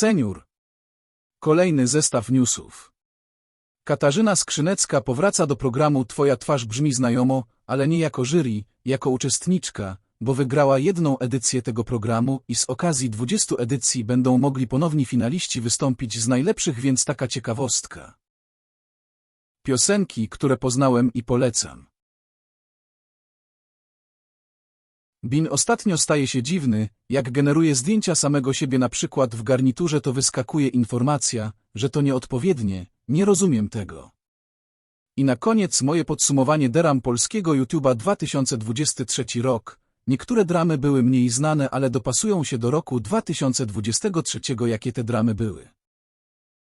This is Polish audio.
Senior. Kolejny zestaw newsów. Katarzyna Skrzynecka powraca do programu Twoja twarz brzmi znajomo, ale nie jako jury, jako uczestniczka, bo wygrała jedną edycję tego programu i z okazji 20 edycji będą mogli ponowni finaliści wystąpić z najlepszych, więc taka ciekawostka. Piosenki, które poznałem i polecam. Bin ostatnio staje się dziwny, jak generuje zdjęcia samego siebie na przykład w garniturze to wyskakuje informacja, że to nieodpowiednie, nie rozumiem tego. I na koniec moje podsumowanie deram polskiego YouTube'a 2023 rok. Niektóre dramy były mniej znane, ale dopasują się do roku 2023, jakie te dramy były.